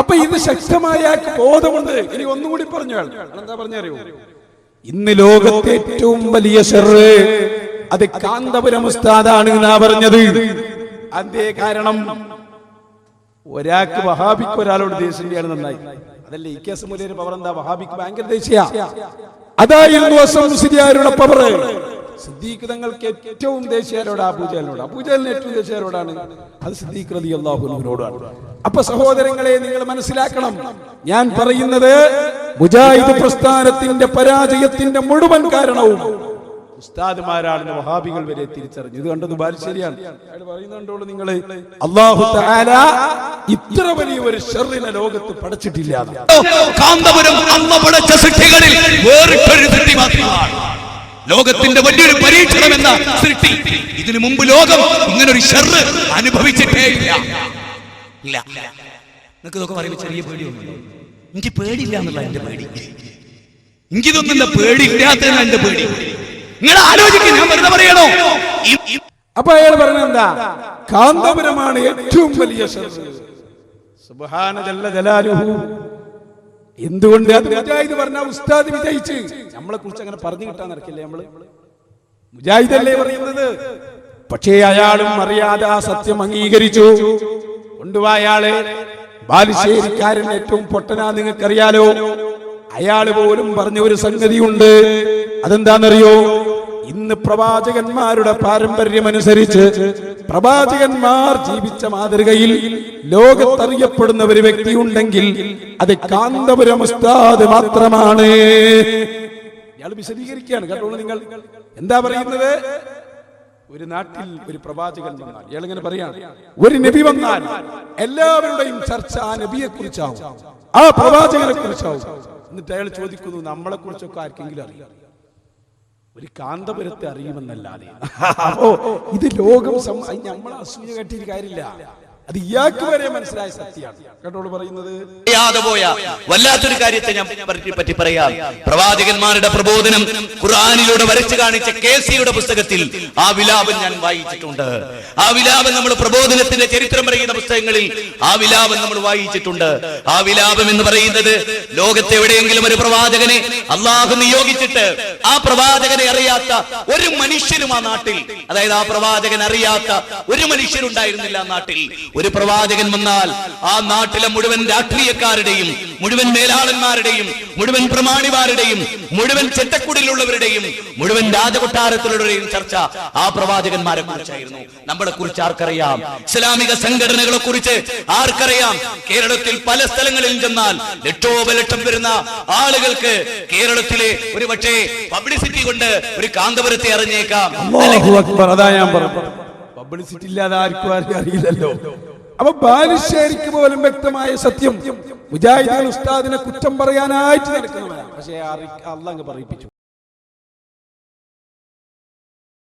അപ്പൊ ഇത് ശക്തമായ ബോധമുണ്ട്. ഇനി ഒന്നുകൂടി പറഞ്ഞു അയാൾ. എന്താ പറഞ്ഞറിയോ? ഇന്ന് ലോകത്തെ ഏറ്റവും വലിയ ഷെറ് അത് കാന്തപുരം ഉസ്താദാണ് എന്നാ പറഞ്ഞത്. അതേ കാരണം ഒരാൾക്ക് വഹാബിക്ക് ഒരാളോട് ദേശീയാണ് നന്നായി. അതല്ലേ ഈ കേസ് മുതലേ പവർ എന്താ? വഹാബിക്ക് ഭയങ്കര ദേശീയ അതായിരുന്നു അസംസിരിയാരുടെ പവർ സിദ്ദീഖ് തങ്ങൾക്ക് ഏറ്റവും ദേശീയരോട് അബൂജലിനോട് അബൂജലിന് ഏറ്റവും ദേശീയരോടാണ് അത് സിദ്ദീഖ് റതി അള്ളാഹുനോടാണ് അപ്പൊ സഹോദരങ്ങളെ നിങ്ങൾ മനസ്സിലാക്കണം. ഞാൻ പറയുന്നത് മുജാഹിദ് പ്രസ്ഥാനത്തിന്റെ പരാജയത്തിന്റെ മുഴുവൻ കാരണവും ഉസ്താദുമാരാണ് വഹാബികൾ വരെ തിരിച്ചറിഞ്ഞു. ഇത് കണ്ടത് ബാലുശ്ശേരിയാണ് അയാൾ പറയുന്നുണ്ടോളൂ നിങ്ങൾ അള്ളാഹു ഇത്ര വലിയ ഒരു ഷെറിനെ ലോകത്ത് പടച്ചിട്ടില്ല. കാന്തപുരം അന്ന് പടച്ച സൃഷ്ടികളിൽ വേറിട്ടൊരു സൃഷ്ടി മാത്രമാണ് ലോകത്തിന്റെ വലിയൊരു പരീക്ഷണം എന്ന സൃഷ്ടി. ഇതിനു മുമ്പ് ലോകം ഇങ്ങനെ ഒരു ഷെറ് അനുഭവിച്ചിട്ടേ ഇല്ല. ഇല്ല. നിങ്ങൾക്ക് ഇതൊക്കെ പറയുമ്പോൾ ചെറിയ പേടിയൊന്നുമില്ല. എനിക്ക് പേടിയില്ല എന്നുള്ള എന്റെ പേടി. എനിക്കിതൊന്നും എന്താ പേടിയില്ലാത്തതിനാ എന്റെ പേടി. നിങ്ങൾ ആലോചിക്കും ഞാൻ വെറുതെ പറയണോ? അപ്പൊ അയാൾ പറഞ്ഞ എന്താ? കാന്തപുരമാണ് ഏറ്റവും വലിയ ഷെറ്. സുബ്ഹാന ജല്ല ജലാലുഹു. എന്തുകൊണ്ട് മുജാഹിദ് പറഞ്ഞ ഉസ്താദ് വിജയിച്ച്? നമ്മളെ കുറിച്ച് അങ്ങനെ പറഞ്ഞു കിട്ടാൻ നടക്കില്ലേ നമ്മൾ? മുജാഹിദ് അല്ലേ പറയുന്നത്? പക്ഷേ അയാളും അറിയാതെ ആ സത്യം അംഗീകരിച്ചു. കൊണ്ടുപോയാളെ ബാലുശ്ശേരിക്കാരൻ ഏറ്റവും പൊട്ടനാ നിങ്ങൾക്കറിയാലോ? അയാൾ പോലും പറഞ്ഞ ഒരു സംഗതിയുണ്ട്. അതെന്താണെന്നറിയോ? ഇന്ന് പ്രവാചകന്മാരുടെ പാരമ്പര്യമനുസരിച്ച് പ്രവാചകന്മാർ ജീവിച്ച മാതൃകയിൽ ലോകത്തറിയപ്പെടുന്ന ഒരു വ്യക്തി ഉണ്ടെങ്കിൽ അത് കാന്തപുരം മാത്രമാണ്. ഇയാൾ വിശദീകരിക്കുകയാണ് കേട്ടോ നിങ്ങൾ. എന്താ പറയുന്നത്? ഒരു നാട്ടിൽ ഒരു പ്രവാചകൻ വന്നാൽ ഇയാൾ ഇങ്ങനെ പറയാണ് ഒരു നബി വന്നാൽ എല്ലാവരുടെയും ചർച്ച ആ നബിയെ കുറിച്ചാവും ആ പ്രവാചകനെ കുറിച്ചാവും എന്നിട്ട് അയാൾ ചോദിക്കുന്നു നമ്മളെ കുറിച്ചൊക്കെ ആർക്കെങ്കിലും അറിയാം? ഒരു കാന്തപുരത്തെ അറിയുമെന്നല്ലാതെ. അപ്പോ ഇത് ലോകം നമ്മൾ അസൂയ കെട്ടിയ കാര്യമില്ല. അത് ഇയാൾക്ക് വരെ മനസ്സിലായ സത്യമാണ്. കേട്ടോളൂ പറയുന്നത്. അറിയാതെ പോയ വല്ലാത്തൊരു കാര്യത്തെ ഞാൻ പറ്റി പറ്റി പറയാം. പ്രവാചകന്മാരുടെ പ്രബോധനം ഖുർആനിലൂടെ വരച്ചു കാണിച്ച കെ സിയുടെ പുസ്തകത്തിൽ ആ വിലാപം ഞാൻ വായിച്ചിട്ടുണ്ട്. ആ വിലാപം നമ്മൾ പ്രബോധനത്തിന്റെ ചരിത്രം പറയുന്ന പുസ്തകങ്ങളിൽ ആ വിലാപം നമ്മൾ വായിച്ചിട്ടുണ്ട്. ആ വിലാപം എന്ന് പറയുന്നത് ലോകത്തെവിടെയെങ്കിലും ഒരു പ്രവാചകനെ അള്ളാഹു നിയോഗിച്ചിട്ട് ആ പ്രവാചകനെ അറിയാത്ത ഒരു മനുഷ്യനും ആ നാട്ടിൽ അതായത് ആ പ്രവാചകൻ അറിയാത്ത ഒരു മനുഷ്യരുണ്ടായിരുന്നില്ല ആ നാട്ടിൽ. ഒരു പ്രവാചകൻ വന്നാൽ ആ നാട്ടിലെ മുഴുവൻ രാഷ്ട്രീയക്കാരുടെയും മുഴുവൻ മേലാളന്മാരുടെയും മുഴുവൻ പ്രമാണിമാരുടെയും മുഴുവൻ ചെറ്റക്കുടിലുള്ളവരുടെയും മുഴുവൻ രാജകൊട്ടാരത്തിലുള്ളവരുടെയും ചർച്ച ആ പ്രവാചകന്മാരെ കുറിച്ചായിരുന്നു. നമ്മളെ കുറിച്ച് ആർക്കറിയാം? ഇസ്ലാമിക സംഘടനകളെ കുറിച്ച് ആർക്കറിയാം? കേരളത്തിൽ പല സ്ഥലങ്ങളിൽ ചെന്നാൽ ലക്ഷോപലക്ഷം വരുന്ന ആളുകൾക്ക് കേരളത്തിലെ ഒരു പക്ഷേ പബ്ലിസിറ്റി കൊണ്ട് ഒരു കാന്തപുരത്തെ അറിഞ്ഞേക്കാം. അതാ ഞാൻ പറഞ്ഞു പബ്ലിസിറ്റി ഇല്ലാതെ ആർക്കും അറിയില്ലല്ലോ. അപ്പൊ ബാലുശ്ശേരിക്ക് പോലും വ്യക്തമായ സത്യം. മുജാഹിദുകൾ ഉസ്താദിനെ കുറ്റം പറയാനായിട്ട് നടക്കുന്നവരാണ് പക്ഷേ അള്ളങ്ങ് പറയിപ്പിച്ചു.